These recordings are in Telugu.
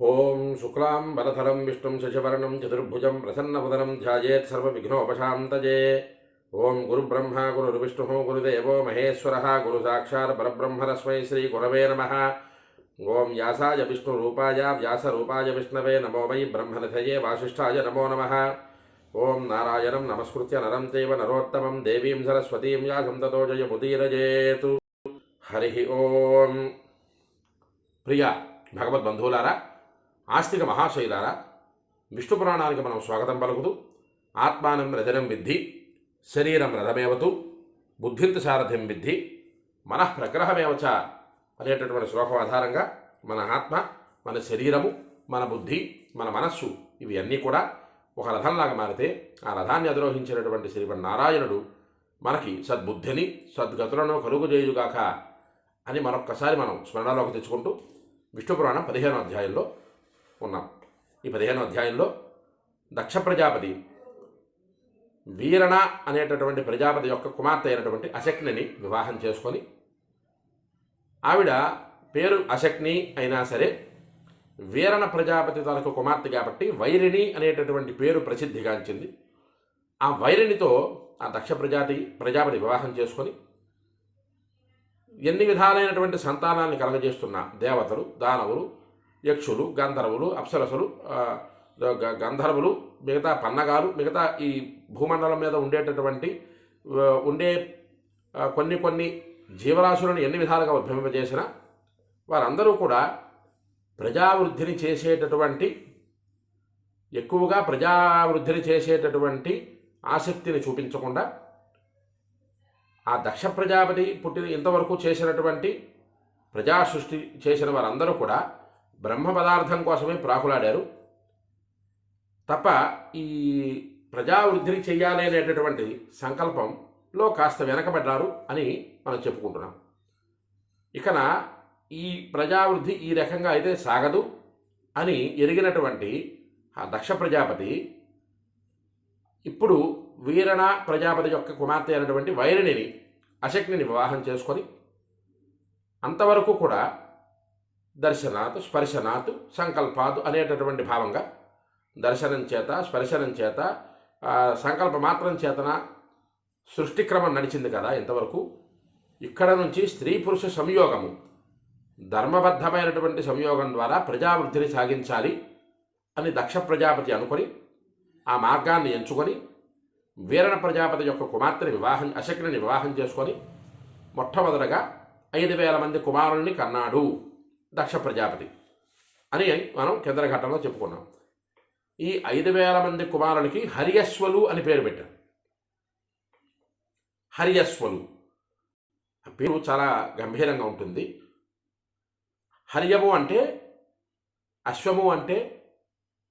ॐ शुक्लां वरधरं विष्णुं शशिवर्णं चतुर्भुजं प्रसन्नवदनं ध्यायेत् सर्वविघ्नोपशान्तये। ॐ गुरदेव महेश्वर गुरुदेवो महेश्वरः गुरुसाक्षात्परब्रह्मरस्मै श्रीगुरवे नमः। ॐ व्यासाय विष्णु व्यासूपा विष्णवे, नमो वै ब्रह्मनिधये वासीय नमो नम। ओं नारायण नमस्कृत्य नरम तेव नरोत्तम देवीं सरस्वती व्यासं ततो जयमुदीरजेतु। हरिः प्रिया भगवद्बंधुलारा ఆస్తిక మహాశైలారా విష్ణు పురాణానికి మనం స్వాగతం పలుకుతూ ఆత్మానం రథనం విద్ధి శరీరం రథమేవతు బుద్ధింత సారథ్యం విద్ధి మనః ప్రగ్రహమేవచ అనేటటువంటి శ్లోకం ఆధారంగా మన ఆత్మ మన శరీరము మన బుద్ధి మన మనస్సు ఇవి అన్నీ కూడా ఒక రథంలాగా మారితే ఆ రథాన్ని అధిరోహించినటువంటి శ్రీమన్నారాయణుడు మనకి సద్బుద్ధిని సద్గతులను కలుగుజేయుగాక అని మరొక్కసారి మనం స్మరణలోకి తెచ్చుకుంటూ విష్ణు పురాణం పదిహేనో అధ్యాయంలో ఉన్నాం. ఈ పదిహేనో అధ్యాయంలో దక్ష ప్రజాపతి వీరణ అనేటటువంటి ప్రజాపతి యొక్క కుమార్తె అయినటువంటి అశక్నిని వివాహం చేసుకొని ఆవిడ పేరు అశక్ని అయినా సరే వీరణ ప్రజాపతి తనకు కుమార్తె కాబట్టి వైరిణి అనేటటువంటి పేరు ప్రసిద్ధిగాంచింది ఆ వైరిణితో ఆ దక్ష ప్రజాతి ప్రజాపతి వివాహం చేసుకొని ఎన్ని విధాలైనటువంటి సంతానాన్ని కలగజేస్తున్న దేవతలు దానవులు యక్షులు గంధర్వులు అప్సరసులు గంధర్వులు మిగతా పన్నగాలు మిగతా ఈ భూమండలం మీద ఉండేటటువంటి ఉండే కొన్ని కొన్ని జీవరాశులను ఎన్ని విధాలుగా ఉద్భవింపజేసిన వారందరూ కూడా ప్రజావృద్ధిని చేసేటటువంటి ఎక్కువగా ప్రజావృద్ధిని చేసేటటువంటి ఆసక్తిని చూపించకుండా ఆ దక్ష ప్రజాపతి పుట్టిన ఇంతవరకు చేసినటువంటి ప్రజా సృష్టి చేసిన వారందరూ కూడా బ్రహ్మ పదార్థం కోసమే ప్రాకులాడారు. తప్ప ఈ ప్రజావృద్ధిని చెయ్యాలి అనేటటువంటి సంకల్పంలో కాస్త వెనకబడ్డారు అని మనం చెప్పుకుంటున్నాం. ఇకన ఈ ప్రజావృద్ధి ఈ రకంగా అయితే సాగదు అని ఎరిగినటువంటి ఆ దక్ష ప్రజాపతి ఇప్పుడు వీరణ ప్రజాపతి యొక్క కుమార్తె అయినటువంటి వైరిణిని అశక్నిని వివాహం చేసుకొని అంతవరకు కూడా దర్శనాత్ స్పర్శనాత్ సంకల్పాత్ అనేటటువంటి భావంగా. దర్శనం చేత స్పర్శనం చేత సంకల్ప మాత్రం చేతన సృష్టిక్రమం నడిచింది కదా ఇంతవరకు. ఇక్కడ నుంచి స్త్రీ పురుష సంయోగము ధర్మబద్ధమైనటువంటి సంయోగం ద్వారా ప్రజావృద్ధిని సాగించాలి అని దక్ష ప్రజాపతి అనుకొని ఆ మార్గాన్ని ఎంచుకొని వీరణ ప్రజాపతి యొక్క కుమార్తెని వివాహం అశక్రిని వివాహం చేసుకొని మొట్టమొదటగా ఐదు వేల మంది కుమారుల్ని కన్నాడు. దక్ష ప్రజాపతి అని మనం కేంద్రఘట్టంలో చెప్పుకున్నాం. ఈ ఐదు వేల మంది కుమారులకి హరియస్వలు అని పేరు పెట్టారు. హరియస్వలు. పేరు చాలా గంభీరంగా ఉంటుంది. హర్యము అంటే అశ్వము అంటే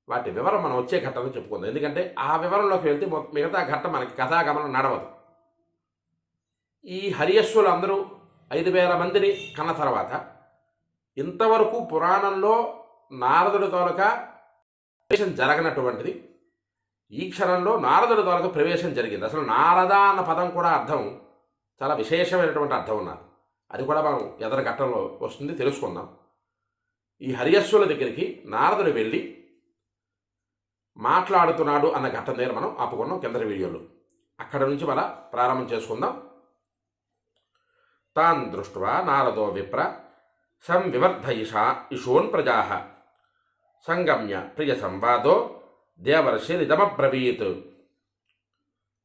వాటి వివరం మనం వచ్చే ఘట్టంలో చెప్పుకుందాం. ఎందుకంటే ఆ వివరంలోకి వెళ్తే మిగతా ఘట్టం మనకి కథాగమనం నడవదు. ఈ హరియస్సులు అందరూ ఐదు వేల మందిని కన్న తర్వాత ఇంతవరకు పురాణంలో నారదుడి తోలక ప్రవేశం జరగనటువంటిది. ఈ క్షణంలో నారదుడి తోలక ప్రవేశం జరిగింది. అసలు నారద అన్న పదం కూడా అర్థం చాలా విశేషమైనటువంటి అర్థం ఉన్నది. అది కూడా మనం ఎదర ఘట్టంలో వస్తుంది తెలుసుకుందాం. ఈ హరియస్సుల దగ్గరికి నారదుడు వెళ్ళి మాట్లాడుతున్నాడు అన్న ఘట్టం దగ్గర మనం ఆపుకున్నాం కింద వీడియోలో. అక్కడ నుంచి మన ప్రారంభం చేసుకుందాం. తాన్ దృష్ట్వా నారదో విప్ర సంవివర్ధ ఇషా ఇషోన్ ప్రజా. సంగమ్య ప్రియ సంవాదో దేవర్షిరిదమబ్రవీత్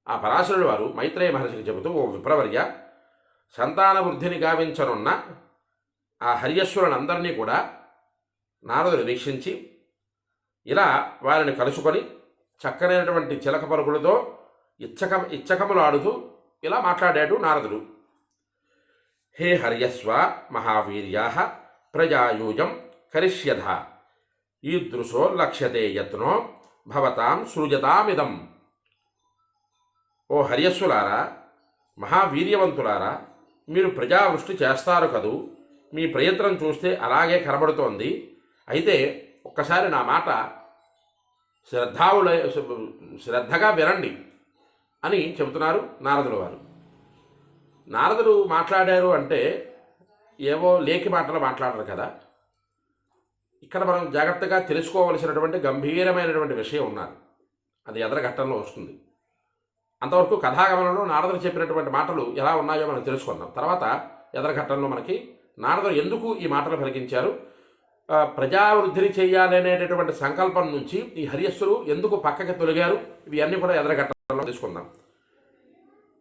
ఆ పరాశరుడు వారు మైత్రేయ మహర్షికి చెబుతూ ఓ విప్రవర్య సంతాన వృద్ధిని గావించనున్న ఆ హరియశ్వరులందరినీ కూడా నారదుడు వీక్షించి ఇలా వారిని కలుసుకొని చక్కనైనటువంటి చిలక పరుగులతో ఇచ్చక ఇచ్చకములు ఆడుతూ ఇలా మాట్లాడాడు నారదుడు. హే హర్యస్వ మహావీర్యా ప్రజాయూజం కరిష్యధ। ఈదృశో లక్ష్యతే యత్నో భవతాం సృజతామిదం। ఓ హర్యస్సులారా మహావీర్యవంతులారా మీరు ప్రజావృష్టి చేస్తారు కదూ? మీ ప్రయత్నం చూస్తే అలాగే కనబడుతోంది. అయితే ఒక్కసారి నా మాట శ్రద్ధావుల శ్రద్ధగా వినండి అని చెబుతున్నారు నారదుల వారు. నారదుడు మాట్లాడారు అంటే ఏవో లేఖి మాటలు మాట్లాడరు కదా. ఇక్కడ మనం జాగ్రత్తగా తెలుసుకోవలసినటువంటి గంభీరమైనటువంటి విషయం ఉన్నది. అది ఎదరఘట్టంలో వస్తుంది. అంతవరకు కథాగమనంలో నారదుడు చెప్పినటువంటి మాటలు ఎలా ఉన్నాయో మనం తెలుసుకుందాం. తర్వాత ఎదరఘట్టంలో మనకి నారదుడు ఎందుకు ఈ మాటలు పలికించారు? ప్రజావృద్ధిని చేయాలి అనేటటువంటి సంకల్పం నుంచి ఈ హరియస్సులు ఎందుకు పక్కకి తొలిగారు? ఇవి అన్నీ కూడా ఎదరఘట్టంలో తెలుసుకుందాం.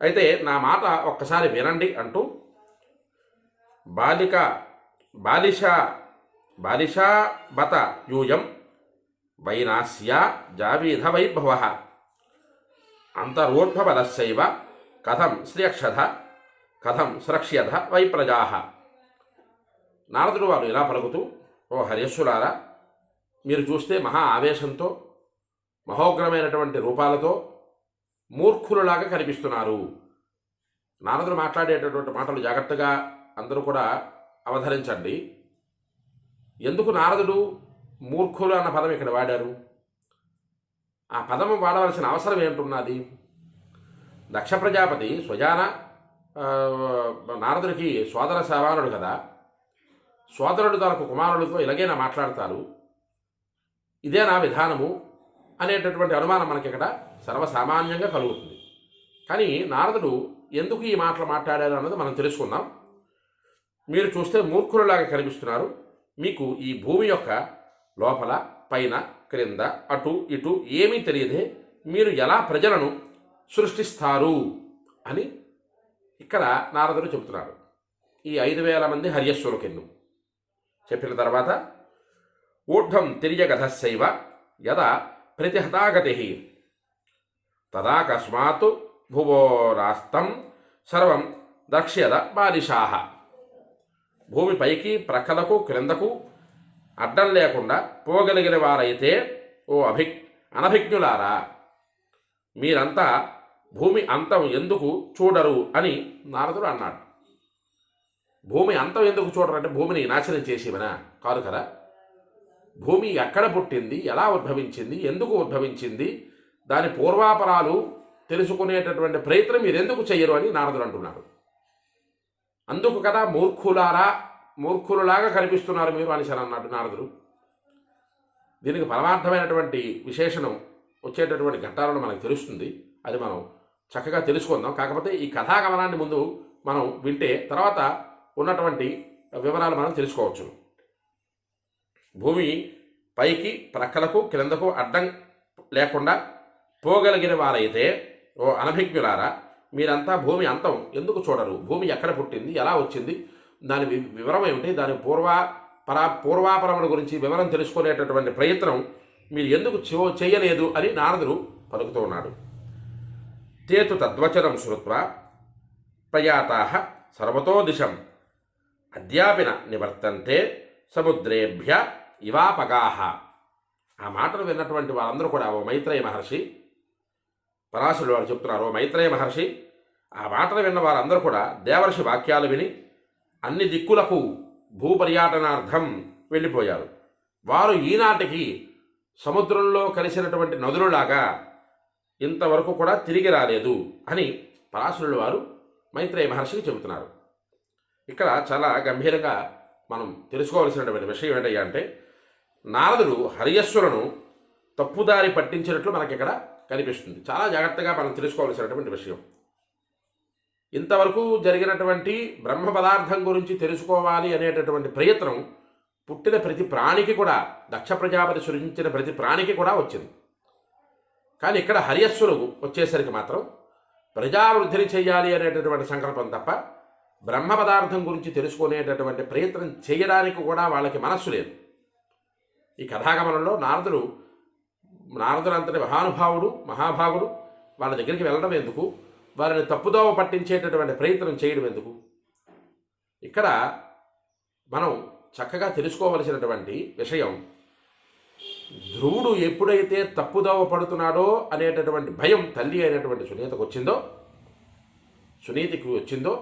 అయితే నా మాట ఒక్కసారి వినండి అంటూ బాలిక బాలిష బాలిషా బత యూయం వైనాస్య జావీధ వైభవ అంతరోద్భవదస్యైవ కథం శ్రియక్షధ కథం సురక్ష్యధ వై ప్రజా నారదుడు వారు ఇలా పలుకుతూ ఓ హరీశ్వరారా మీరు చూస్తే మహా ఆవేశంతో మహోగ్రమైనటువంటి రూపాలతో మూర్ఖులలాగా కనిపిస్తున్నారు. నారదుడు మాట్లాడేటటువంటి మాటలు జాగ్రత్తగా అందరూ కూడా అవధరించండి. ఎందుకు నారదుడు మూర్ఖులు అన్న పదం ఇక్కడ వాడారు? ఆ పదము వాడవలసిన అవసరం ఏంటున్నది? దక్ష ప్రజాపతి స్వజాన నారదుడికి సోదర సేవానుడు కదా. సోదరుడు తనకు కుమారుడితో ఇలాగైనా మాట్లాడతారు. ఇదే నా విధానము. అనేటటువంటి అనుమానం మనకి ఇక్కడ సర్వసామాన్యంగా కలుగుతుంది. కానీ నారదుడు ఎందుకు ఈ మాటలు మాట్లాడారు అన్నది మనం తెలుసుకుందాం. మీరు చూస్తే మూర్ఖులలాగా కనిపిస్తున్నారు. మీకు ఈ భూమి యొక్క లోపల పైన క్రింద అటు ఇటు ఏమీ తెలియదే. మీరు ఎలా ప్రజలను సృష్టిస్తారు అని ఇక్కడ నారదుడు చెబుతున్నారు. ఈ ఐదు వేల మంది హర్యశ్వరుకెన్ను చెప్పిన తర్వాత ఊర్ధ్వం తిరియగధస్సైవ యదా ప్రతిహతాగతి తదాకస్మాత్ భువోరాస్తం సర్వం దక్ష్యద బాలిషాహ భూమి పైకి ప్రక్కలకు క్రిందకు అడ్డం లేకుండా పోగలిగిన వారైతే ఓ అభి అనభిజ్ఞులారా. మీరంతా భూమి అంతం ఎందుకు చూడరు అని నారదుడు అన్నాడు. భూమి అంతం ఎందుకు చూడరు అంటే భూమిని నాశనం చేసేవనా? కాదు కదా? భూమి ఎక్కడ పుట్టింది ఎలా ఉద్భవించింది ఎందుకు ఉద్భవించింది దాని పూర్వాపరాలు తెలుసుకునేటటువంటి ప్రయత్నం మీరు ఎందుకు చెయ్యరు అని నారదుడు అంటున్నారు అందుకు కదా మూర్ఖులారా మూర్ఖులలాగా కనిపిస్తున్నారు మీరు అని అన్నాడు నారదుడు. దీనికి పరమార్థమైనటువంటి విశేషణం వచ్చేటటువంటి ఘట్టాలను మనకు తెలుస్తుంది. అది మనం చక్కగా తెలుసుకుందాం. కాకపోతే ఈ కథాగమనాన్ని ముందు మనం వింటే తర్వాత ఉన్నటువంటి వివరాలు మనం తెలుసుకోవచ్చు. భూమి పైకి ప్రక్కలకు క్రిందకు అడ్డం లేకుండా పోగలిగిన వారైతే ఓ అనభిజ్ఞులారా మీరంతా భూమి అంతం. ఎందుకు చూడరు? భూమి ఎక్కడ పుట్టింది? ఎలా వచ్చింది? దాని వి- వివరం ఏమిటి? దాని పూర్వ పరా పూర్వాపరముల గురించి వివరం తెలుసుకునేటటువంటి ప్రయత్నం మీరు ఎందుకు చేయలేదు అని నారదుడు పలుకుతూ ఉన్నాడు. తేతు తద్వచనం శృత్వ ప్రయాతా సర్వతో దిశం. అద్యాపిన నివర్తంతే సముద్రేభ్య ఇవాపగాహ ఆ మాటలు విన్నటువంటి వారందరూ కూడా ఓ మైత్రేయ మహర్షి. పరాశరుడు వారు చెప్తున్నారు ఓ మైత్రేయ మహర్షి ఆ మాటలు విన్న వారందరూ కూడా దేవర్షి వాక్యాలు విని అన్ని దిక్కులకు భూపర్యాటనార్థం వెళ్ళిపోయారు. వారు ఈనాటికి సముద్రంలో కలిసినటువంటి నదులులాగా ఇంతవరకు కూడా తిరిగి రాలేదు అని పరాశరుడు వారు మైత్రేయ మహర్షికి చెబుతున్నారు. ఇక్కడ చాలా గంభీరంగా మనం తెలుసుకోవాల్సినటువంటి విషయం ఏంటయ్యా అంటే నారదుడు హరియస్సులను తప్పుదారి పట్టించినట్లు మనకి ఇక్కడ కనిపిస్తుంది. చాలా జాగ్రత్తగా మనం తెలుసుకోవాల్సినటువంటి విషయం. ఇంతవరకు జరిగినటువంటి బ్రహ్మ పదార్థం గురించి తెలుసుకోవాలి అనేటటువంటి ప్రయత్నం పుట్టిన ప్రతి ప్రాణికి కూడా దక్ష ప్రజాపతి సృజించిన ప్రతి ప్రాణికి కూడా వచ్చింది. కానీ ఇక్కడ హరియస్సులు వచ్చేసరికి మాత్రం ప్రజావృద్ధిని చేయాలి అనేటటువంటి సంకల్పం తప్ప బ్రహ్మ పదార్థం గురించి తెలుసుకునేటటువంటి ప్రయత్నం చేయడానికి కూడా వాళ్ళకి మనస్సు లేదు. ఈ కథాగమనంలో నారదుడు నారదుడు అంతటి మహానుభావుడు మహాభాగుడు వాళ్ళ దగ్గరికి వెళ్ళడం ఎందుకు? వారిని తప్పుదోవ పట్టించేటటువంటి ప్రయత్నం చేయడం ఎందుకు? ఇక్కడ మనం చక్కగా తెలుసుకోవలసినటువంటి విషయం ధ్రువుడు ఎప్పుడైతే తప్పుదోవ పడుతున్నాడో అనేటటువంటి భయం తల్లి అయినటువంటి సునీతకు వచ్చిందో సునీతికి వచ్చిందో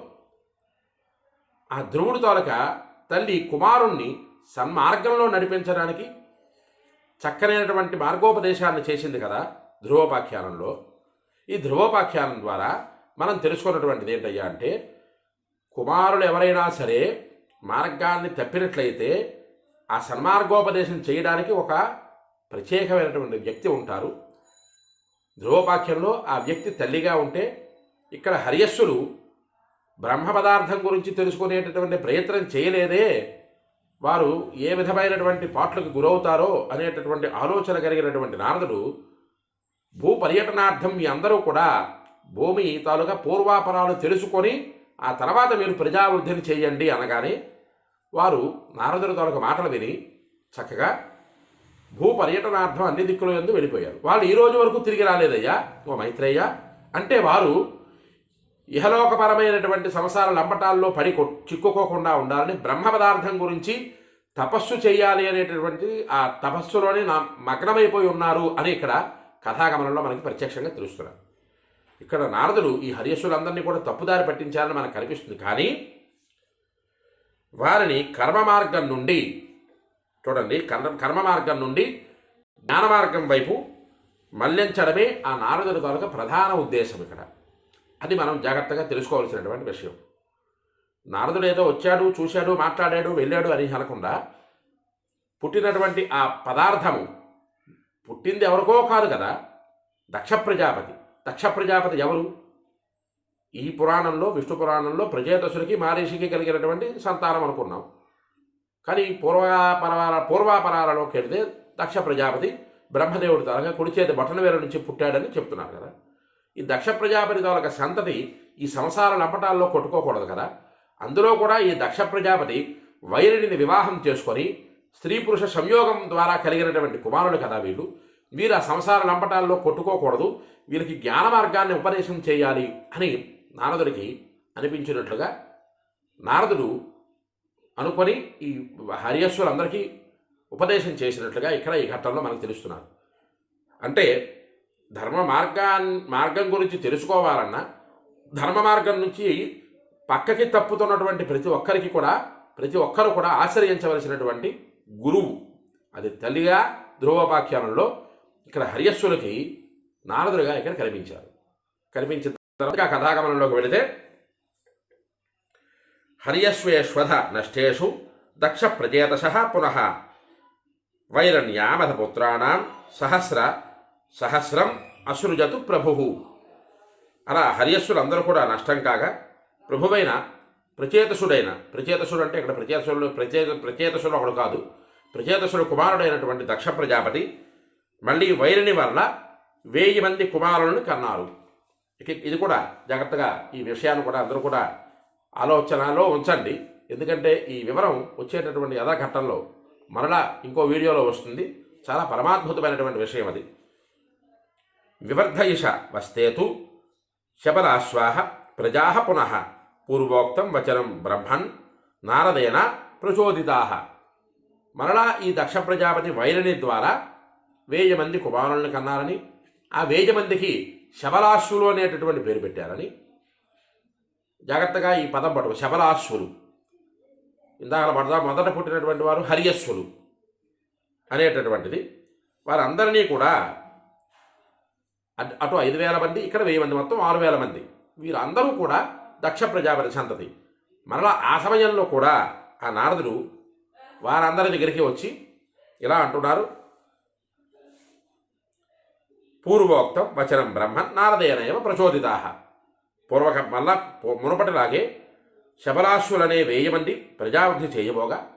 ఆ ధ్రువుడు తోలక తల్లి కుమారుణ్ణి సన్మార్గంలో నడిపించడానికి చక్కనైనటువంటి మార్గోపదేశాన్ని చేసింది కదా ధ్రువోపాఖ్యానంలో. ఈ ధ్రువోపాఖ్యానం ద్వారా మనం తెలుసుకున్నటువంటిది ఏంటయ్యా అంటే కుమారులు ఎవరైనా సరే మార్గాన్ని తప్పినట్లయితే ఆ సన్మార్గోపదేశం చేయడానికి ఒక ప్రత్యేకమైనటువంటి వ్యక్తి ఉంటారు. ధ్రువపాఖ్యంలో ఆ వ్యక్తి తల్లిగా ఉంటే ఇక్కడ హరియస్సులు బ్రహ్మ పదార్థం గురించి తెలుసుకునేటటువంటి ప్రయత్నం చేయలేదే. వారు ఏ విధమైనటువంటి పాటలకు గురవుతారో అనేటటువంటి ఆలోచన కలిగినటువంటి నారదుడు భూ పర్యటనార్థం మీ అందరూ కూడా భూమి తాలూకా పూర్వాపరాలు తెలుసుకొని ఆ తర్వాత మీరు ప్రజావృద్ధిని చేయండి అనగానే వారు నారదుడు తాలూకా మాటలు విని చక్కగా భూ పర్యటనార్థం అన్ని దిక్కుల ఎందు వెళ్ళిపోయారు. వాళ్ళు ఈ రోజు వరకు తిరిగి రాలేదయ్యా ఓ మైత్రేయ అంటే వారు ఇహలోకపరమైనటువంటి సంసార లంపటాల్లో పడి కొ- చిక్కుకోకుండా ఉండాలని బ్రహ్మ పదార్థం గురించి తపస్సు చేయాలి అనేటటువంటి ఆ తపస్సులోనే నా మగ్నమైపోయి ఉన్నారు అని ఇక్కడ కథాగమనంలో మనకి ప్రత్యక్షంగా తెలుస్తున్నారు. ఇక్కడ నారదుడు ఈ హరియసులందరినీ కూడా తప్పుదారి పట్టించాలని మనకు కనిపిస్తుంది. కానీ వారిని కర్మ మార్గం నుండి చూడండి కర్మ కర్మ మార్గం నుండి జ్ఞాన మార్గం వైపు మళ్ళించడమే ఆ నారదుడి తాలూకా ప్రధాన ఉద్దేశం ఇక్కడ. అది మనం జాగ్రత్తగా తెలుసుకోవాల్సినటువంటి విషయం. నారదుడు ఏదో వచ్చాడు చూశాడు మాట్లాడాడు వెళ్ళాడు అని అనకుండా పుట్టినటువంటి ఆ పదార్థము పుట్టింది ఎవరికో కాదు కదా దక్ష ప్రజాపతి. దక్ష ప్రజాపతి ఎవరు? ఈ పురాణంలో విష్ణు పురాణంలో ప్రజేతసుడికి మారీషికి కలిగినటువంటి సంతానం అనుకున్నాం. కానీ పూర్వాపరాల పూర్వాపరాలలోకి వెళితే దక్ష ప్రజాపతి బ్రహ్మదేవుడి తాలూకా కుడిచేతి చేతి బొటనవేల నుంచి పుట్టాడని చెప్తున్నారు కదా. ఈ దక్ష ప్రజాపతి తాలూక సంతతి ఈ సంసార నంపటాల్లో కొట్టుకోకూడదు కదా. అందులో కూడా ఈ దక్ష ప్రజాపతి వైరుడిని వివాహం చేసుకొని స్త్రీ పురుష సంయోగం ద్వారా కలిగినటువంటి కుమారుడు కదా వీళ్ళు. వీరు ఆ సంసార లంపటాల్లో కొట్టుకోకూడదు. వీరికి జ్ఞాన మార్గాన్ని ఉపదేశం చేయాలి అని నారదుడికి అనిపించినట్లుగా నారదుడు అనుకొని ఈ హరియస్సులందరికీ ఉపదేశం చేసినట్లుగా ఇక్కడ ఈ ఘట్టంలో మనకు తెలుస్తున్నారు. అంటే ధర్మ మార్గాన్ మార్గం గురించి తెలుసుకోవాలన్నా ధర్మ మార్గం నుంచి పక్కకి తప్పుతున్నటువంటి ప్రతి ఒక్కరికి కూడా ప్రతి ఒక్కరు కూడా ఆశ్రయించవలసినటువంటి గురువు. అది తల్లిగా ధ్రువోపాఖ్యానంలో ఇక్కడ హరియస్సులకి నారదుడుగా ఇక్కడ కనిపించారు. కనిపించిన తర్వాత ఆ కథాగమనంలోకి వెళితే హరియస్వేశ్వధ నష్టేషు దక్ష ప్రజేతశ పునః వైరణ్యామధపుత్రాణం సహస్ర సహస్రం అసృజతు ప్రభువు అలా హరియస్సులందరూ కూడా నష్టం కాగా ప్రభువైన ప్రచేతసుడైన ప్రచేతసుడు అంటే ఇక్కడ ప్రచేతసుడు ప్రచేత ప్రచేతసుడు ఒకడు కాదు ప్రచేతసుడు కుమారుడైనటువంటి దక్ష ప్రజాపతి మళ్ళీ వైరిని వల్ల వెయ్యి మంది కుమారులను కన్నారు. ఇది కూడా జాగ్రత్తగా ఈ విషయాన్ని కూడా అందరూ కూడా ఆలోచనలో ఉంచండి. ఎందుకంటే ఈ వివరం వచ్చేటటువంటి యథాఘట్టంలో మరలా ఇంకో వీడియోలో వస్తుంది. చాలా పరమాద్భుతమైనటువంటి విషయం అది. వివర్ధయుష వస్తేతు శబలాశ్వాహ ప్రజా పునః పూర్వోక్తం వచనం బ్రహ్మన్ నారదేన ప్రచోదితా మరలా ఈ దక్ష ప్రజాపతి వైరణి ద్వారా వేయి మంది కుమారులను కన్నారని ఆ వేయి మందికి శబలాశ్వులు అనేటటువంటి పేరు పెట్టారని. జాగ్రత్తగా ఈ పదం పడవ శబలాశ్వులు. ఇందాక పడదా మొదట పుట్టినటువంటి వారు హరియస్వులు అనేటటువంటిది. వారందరినీ కూడా అటు ఐదు వేల మంది ఇక్కడ వెయ్యి మంది మొత్తం ఆరు వేల మంది. వీరందరూ కూడా దక్ష ప్రజాపతి సంతతి. మరలా ఆ సమయంలో కూడా ఆ నారదుడు వారందరి దగ్గరికి వచ్చి ఇలా అంటున్నారు. పూర్వోక్తం వచనం బ్రహ్మన్ నారదేనైవ ప్రచోదితా. పూర్వక మళ్ళా పూ- మునుపటిలాగే శబలాశ్వులనే వేయి మంది ప్రజావృద్ధి చేయబోగా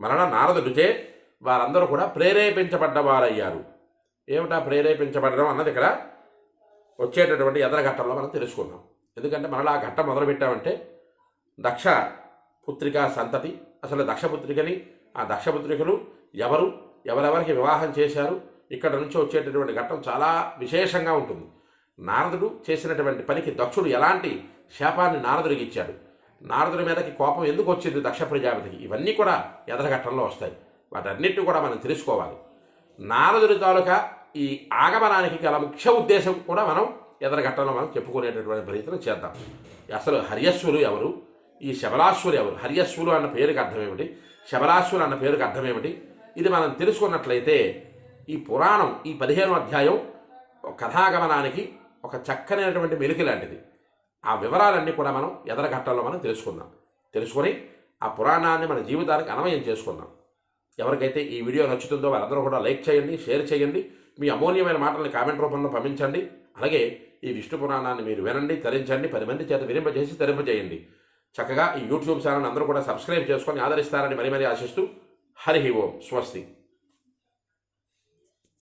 మరణ నారదుడిచే వారందరూ కూడా ప్రేరేపించబడ్డవారయ్యారు ఏమిటా ప్రేరేపించబడడం అన్నది ఇక్కడ వచ్చేటటువంటి ఎదర ఘట్టంలో మనం తెలుసుకుందాం. ఎందుకంటే మనలో ఆ ఘట్టం మొదలుపెట్టామంటే దక్ష పుత్రికా సంతతి. అసలు దక్షపుత్రికని ఆ దక్షపుత్రికలు ఎవరు ఎవరెవరికి వివాహం చేశారు ఇక్కడ నుంచి వచ్చేటటువంటి ఘట్టం చాలా విశేషంగా ఉంటుంది. నారదుడు చేసినటువంటి పనికి దక్షుడు ఎలాంటి శాపాన్ని నారదుడికి ఇచ్చాడు? నారదుడి మీదకి కోపం ఎందుకు వచ్చింది దక్ష ప్రజాపతికి? ఇవన్నీ కూడా ఎదరఘట్టంలో వస్తాయి. వాటన్నిటిని కూడా మనం తెలుసుకోవాలి. నారదుడి తాలూకా ఈ ఆగమనానికి గల ముఖ్య ఉద్దేశం కూడా మనం ఎదరఘట్టంలో మనం చెప్పుకునేటటువంటి ప్రయత్నం చేద్దాం. అసలు హరియస్సులు ఎవరు? ఈ శబలాశ్వులు ఎవరు? హరియస్సులు అన్న పేరుకి అర్థం ఏమిటి శబలాశ్వులు అన్న పేరుకి అర్థం ఏమిటి ఇది మనం తెలుసుకున్నట్లయితే ఈ పురాణం ఈ పదిహేను అధ్యాయం కథాగమనానికి ఒక చక్కనైనటువంటి మెలికి లాంటిది. ఆ వివరాలన్నీ కూడా మనం ఎదరఘట్టంలో మనం తెలుసుకుందాం. తెలుసుకొని ఆ పురాణాన్ని మన జీవితానికి అన్వయం చేసుకుందాం. ఎవరికైతే ఈ వీడియో నచ్చుతుందో వారందరూ కూడా లైక్ చేయండి షేర్ చేయండి మీ అమూల్యమైన మాటల్ని కామెంట్ రూపంలో పంపించండి. అలాగే ఈ విష్ణు పురాణాన్ని మీరు వినండి తరించండి పది మంది చేత వినింపజేసి తరింపజేయండి. చక్కగా ఈ యూట్యూబ్ ఛానల్ అందరూ కూడా సబ్స్క్రైబ్ చేసుకొని ఆదరిస్తారని మరీ మరీ ఆశిస్తూ హరి ఓం స్వస్తి.